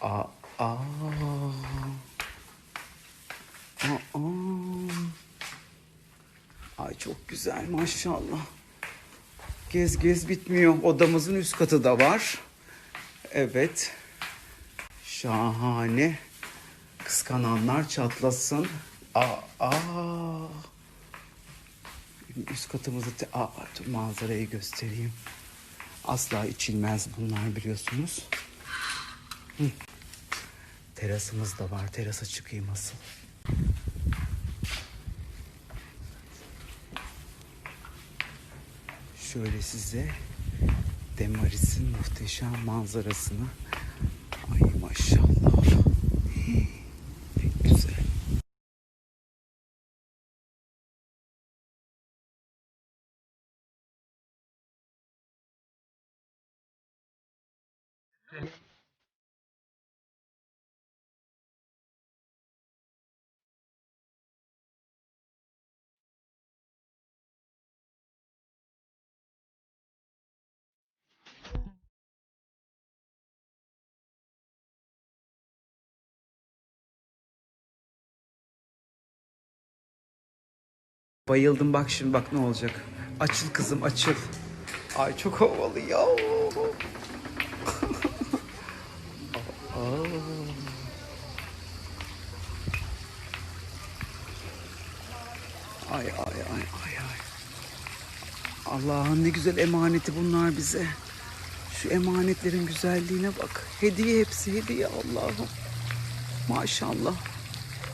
Aa, aa. Aa. Ay çok güzel maşallah. Gez gez bitmiyor. Odamızın üst katı da var. Evet. Şahane. Kıskananlar çatlasın. Aa, aa. Üst katımızı aa, dur manzarayı göstereyim. Asla içilmez bunlar biliyorsunuz. Terasımız da var. Terasa çıkayım asıl. Şöyle size Demaris'in muhteşem manzarasını ay maşallah pek güzel. Bayıldım bak şimdi bak ne olacak. Açıl kızım açıl. Ay çok havalı ya. Ay ay ay ay ay. Allah'ın ne güzel emaneti bunlar bize. Şu emanetlerin güzelliğine bak. Hediye hepsi hediye Allah'ım. Maşallah.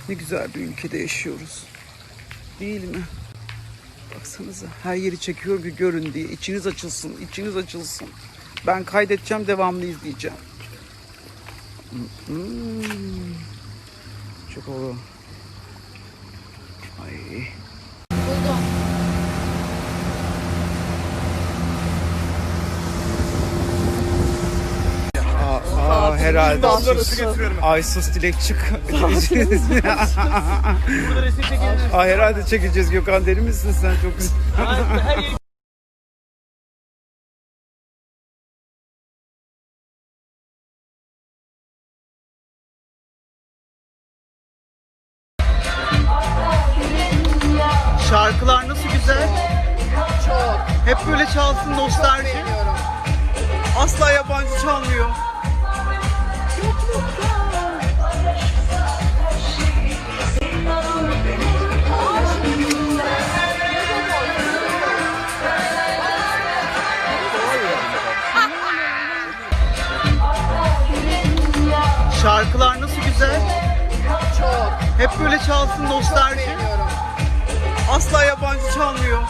Ne güzel bir ülkede yaşıyoruz. Değil mi? Baksanıza her yeri çekiyor bir görün diye. İçiniz açılsın, içiniz açılsın. Ben kaydedeceğim, devamlı izleyeceğim. Hmm. Çok havalı. Ay. Aa, herhalde. Aysus Dilek çık. Aa, herhalde çekeceğiz Gökhan deli misin sen çok güzel. Şarkılar nasıl güzel? Çok. Hep böyle çalsın nostalji. Asla yabancı çalmıyor. Böyle çalsın nostalji. Asla yabancı çalmıyor.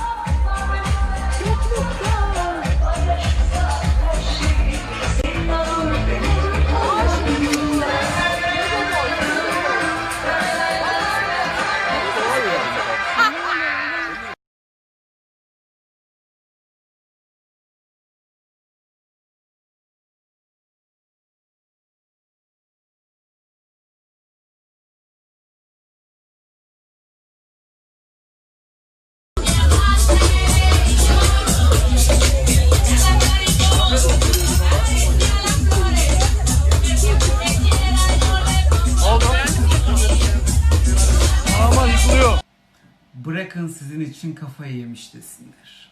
Sizin için kafayı yemiş desinler.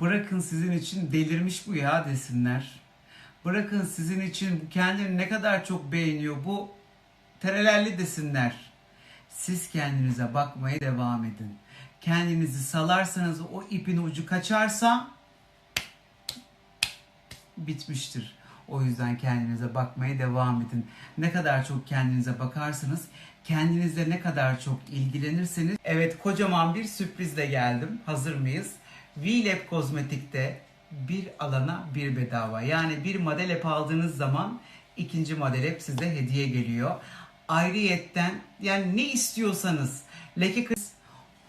Bırakın sizin için delirmiş bu ya desinler. Bırakın sizin için kendini ne kadar çok beğeniyor bu terelelli desinler. Siz kendinize bakmaya devam edin. Kendinizi salarsanız o ipin ucu kaçarsa bitmiştir. O yüzden kendinize bakmaya devam edin. Ne kadar çok kendinize bakarsanız, kendinizle ne kadar çok ilgilenirseniz. Evet kocaman bir sürprizle geldim. Hazır mıyız? VLab Kozmetik'te bir alana bir bedava. Yani bir model app aldığınız zaman ikinci model app size hediye geliyor. Ayrıyetten yani ne istiyorsanız leke kız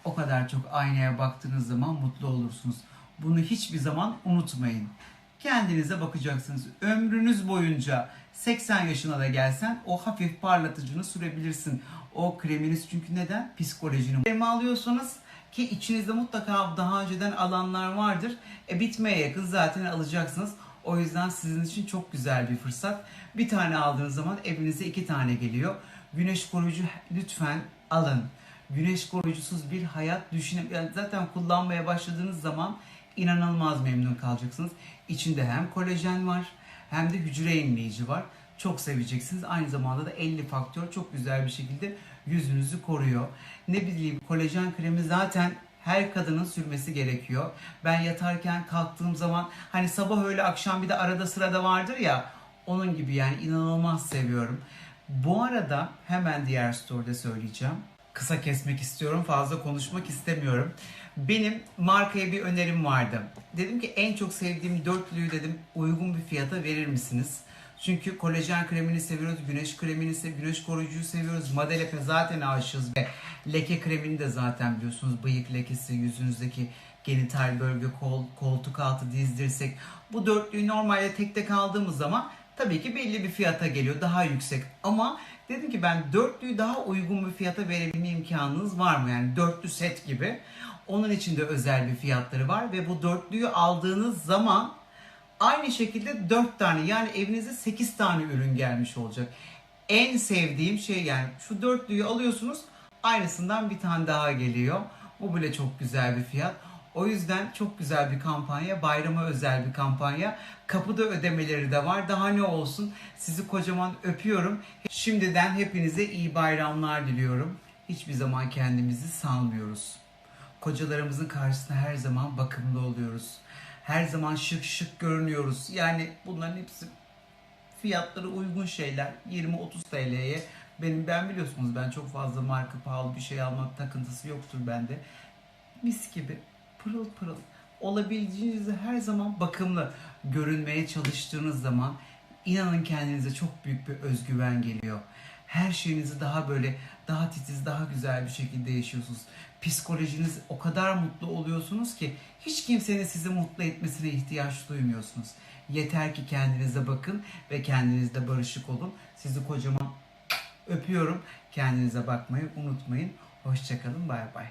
o kadar çok aynaya baktığınız zaman mutlu olursunuz. Bunu hiçbir zaman unutmayın. Kendinize bakacaksınız. Ömrünüz boyunca 80 yaşına da gelsen o hafif parlatıcını sürebilirsin. O kreminiz çünkü neden? Psikolojinin. Kremi alıyorsanız ki içinizde mutlaka daha önceden alanlar vardır. E bitmeye yakın zaten alacaksınız. O yüzden sizin için çok güzel bir fırsat. Bir tane aldığınız zaman evinize iki tane geliyor. Güneş koruyucu lütfen alın. Güneş koruyucusuz bir hayat düşünün. Yani zaten kullanmaya başladığınız zaman inanılmaz memnun kalacaksınız. İçinde hem kolajen var hem de hücre yenileyici var. Çok seveceksiniz. Aynı zamanda da 50 faktör çok güzel bir şekilde yüzünüzü koruyor. Ne bileyim kolajen kremi zaten her kadının sürmesi gerekiyor. Ben yatarken kalktığım zaman hani sabah öyle akşam bir de arada sırada vardır ya onun gibi yani inanılmaz seviyorum. Bu arada hemen diğer story'de söyleyeceğim. Kısa kesmek istiyorum, fazla konuşmak istemiyorum. Benim markaya bir önerim vardı. Dedim ki en çok sevdiğim dörtlüyü dedim uygun bir fiyata verir misiniz? Çünkü kolajen kremini seviyoruz, güneş kremini güneş koruyucuyu seviyoruz. Madelepe zaten aşığız ve leke kremini de zaten biliyorsunuz. Bıyık lekesi, yüzünüzdeki genital bölge, kol, koltuk altı, diz dirsek. Bu dörtlüyü normalde tek tek aldığımız zaman tabii ki belli bir fiyata geliyor. Daha yüksek. Ama dedim ki ben dörtlüyü daha uygun bir fiyata verebilme imkanınız var mı? Yani dörtlü set gibi. Onun için de özel bir fiyatları var ve bu dörtlüyü aldığınız zaman Aynı şekilde 4 tane yani evinize 8 tane ürün gelmiş olacak. En sevdiğim şey yani şu dörtlüyü alıyorsunuz aynısından bir tane daha geliyor. Bu bile çok güzel bir fiyat. O yüzden çok güzel bir kampanya. Bayrama özel bir kampanya. Kapıda ödemeleri de var. Daha ne olsun. Sizi kocaman öpüyorum. Şimdiden hepinize iyi bayramlar diliyorum. Hiçbir zaman kendimizi salmıyoruz. Kocalarımızın karşısında her zaman bakımlı oluyoruz. Her zaman şık şık görünüyoruz. Yani bunların hepsi fiyatları uygun şeyler. 20-30 TL'ye. Benim ben biliyorsunuz ben çok fazla marka pahalı bir şey almak takıntısı yoktur bende. Mis gibi pırıl pırıl olabildiğinizde her zaman bakımlı görünmeye çalıştığınız zaman inanın kendinize çok büyük bir özgüven geliyor. Her şeyinizi daha böyle daha titiz, daha güzel bir şekilde yaşıyorsunuz. Psikolojiniz o kadar mutlu oluyorsunuz ki hiç kimsenin sizi mutlu etmesine ihtiyaç duymuyorsunuz. Yeter ki kendinize bakın ve kendinizle barışık olun. Sizi kocaman öpüyorum. Kendinize bakmayı unutmayın. Hoşçakalın. Bay bay.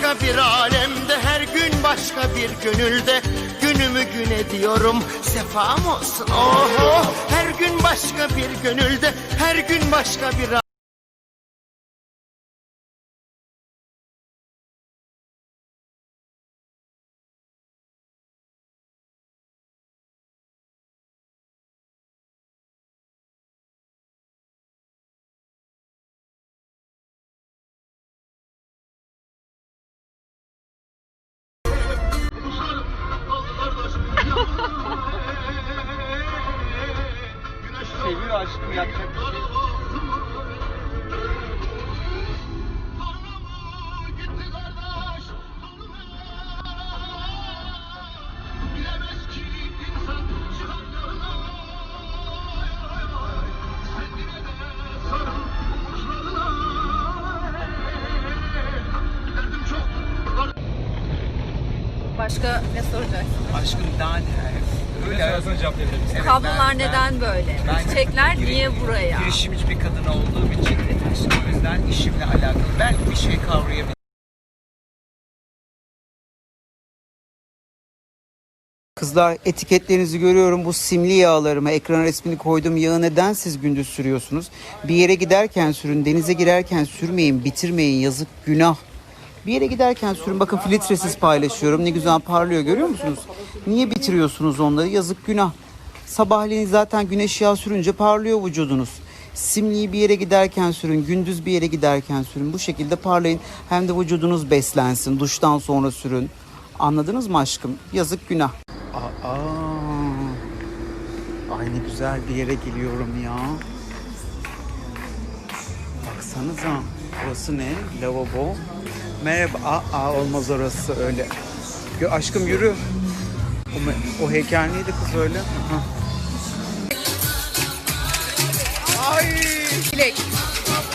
Başka bir alemde, her gün başka bir gönülde. Günümü gün ediyorum, sefam olsun. Oho Her gün başka bir gönülde, her gün başka bir Başka ne soracaksın? Aşkım daha ne? Öyle Evet, Kablolar ben- neden böyle? ben- Çiçekler giri- niye buraya? Girişimci bir kadın olduğum için o yüzden işimle alakalı belki bir şey kavrayabilirim. Kızlar etiketlerinizi görüyorum. Bu simli yağlarıma ekran resmini koydum. Yağı neden siz gündüz sürüyorsunuz? Bir yere giderken sürün, denize girerken sürmeyin, bitirmeyin. Yazık, günah. Bir yere giderken sürün. Bakın filtresiz paylaşıyorum. Ne güzel parlıyor görüyor musunuz? Niye bitiriyorsunuz onları? Yazık, günah. Sabahleyin zaten güneş yağı sürünce parlıyor vücudunuz. Simliyi bir yere giderken sürün, gündüz bir yere giderken sürün. Bu şekilde parlayın. Hem de vücudunuz beslensin. Duştan sonra sürün. Anladınız mı aşkım? Yazık, günah. Aa, ay ne güzel bir yere geliyorum ya. Baksanıza. Burası ne? Lavabo. Merhaba. Aa, olmaz orası öyle. Yo, aşkım yürü. O, o heykel neydi kız öyle? Ha. Ay! Dilek.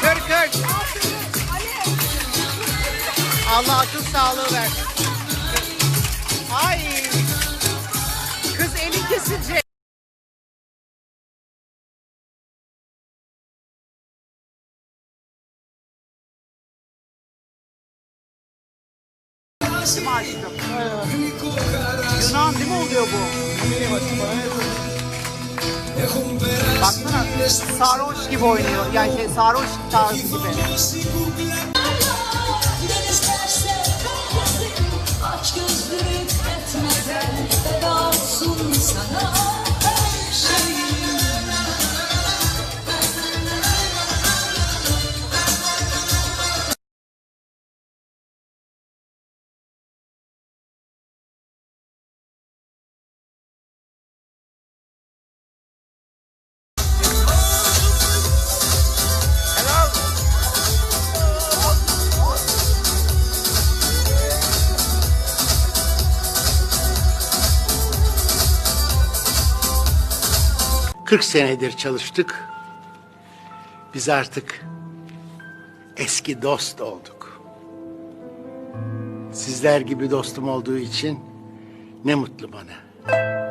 Kır kır. Allah akıl sağlığı versin. Ay. Kız elin kesilecek. Açtım açtım. Yunan değil mi oluyor bu? Baksana sarhoş gibi oynuyor. Yani şey sarhoş tarzı gibi. 40 senedir çalıştık. Biz artık eski dost olduk. Sizler gibi dostum olduğu için ne mutlu bana.